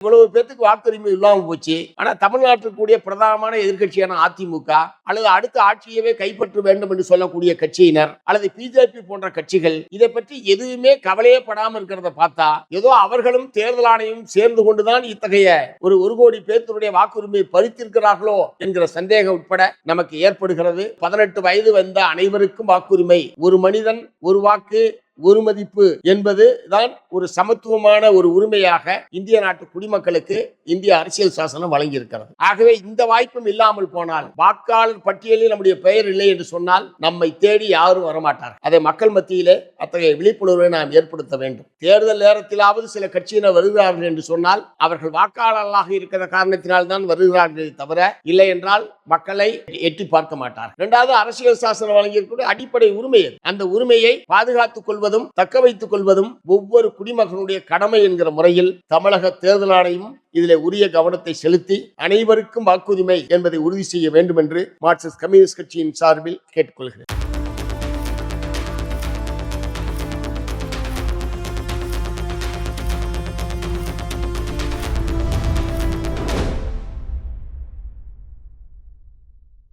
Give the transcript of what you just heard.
இவ்வளவு பேத்துக்கு வாக்குரிமை இல்லாமல் போச்சு. ஆனா தமிழ்நாட்டில் கூடிய பிரதானமான எதிர்க்கட்சியான அதிமுக அல்லது அடுத்த ஆட்சியவே கைப்பற்ற வேண்டும் என்று சொல்லக்கூடிய கட்சியினர் அல்லது பிஜேபி போன்ற கட்சிகள் இதை பற்றி எதுவுமே கவலையே படாமல் இருக்கிறத பார்த்தா ஏதோ அவர்களும் தேர்தல் ஆணையம் சேர்ந்து கொண்டுதான் இத்தகைய ஒரு ஒரு கோடி பேர்த்தினுடைய வாக்குரிமையை பறித்திருக்கிறார்களோ என்கிற சந்தேகம் உட்பட நமக்கு ஏற்படுகிறது. பதினெட்டு வயது வந்த அனைவருக்கும் வாக்குரிமை. ஒரு மனிதன் ஒரு வாக்கு ஒரு மதிப்பு என்பது தான் ஒரு சமத்துவமான ஒரு உரிமையாக இந்திய நாட்டு குடிமக்களுக்கு இந்திய அரசியல் சாசனம் வழங்கியிருக்கிறது. ஆகவே இந்த வாய்ப்பும் இல்லாமல் போனால் வாக்காளர் பட்டியலில் நம்முடைய பெயர் இல்லை என்று சொன்னால் நம்மை தேடி யாரும் வரமாட்டார் அதை மக்கள் மத்தியிலே அத்தகைய விழிப்புணர்வை நாம் ஏற்படுத்த வேண்டும். தேர்தல் நேரத்திலாவது சில கட்சியினர் வருகிறார்கள் என்று சொன்னால் அவர்கள் வாக்காளர்களாக இருக்கிற காரணத்தினால் தான் வருகிறார்களே தவிர இல்லை என்றால் மக்களை எட்டி பார்க்க மாட்டார் இரண்டாவது அரசியல் சாசனம் வழங்கியிருக்கூடிய அடிப்படை உரிமை அந்த உரிமையை பாதுகாத்துக் கொள்வதும் தக்க வைத்துக் கொள்வதும் ஒவ்வொரு குடிமகனுடைய கடமை என்கிற முறையில் தமிழக தேர்தல் ஆணையம் இதில் உரிய கவனத்தை செலுத்தி அனைவருக்கும் வாக்குரிமை என்பதை உறுதி செய்ய வேண்டும் என்று மார்க்சிஸ்ட் கம்யூனிஸ்ட் கட்சியின் சார்பில் கேட்டுக்கொள்கிறேன்.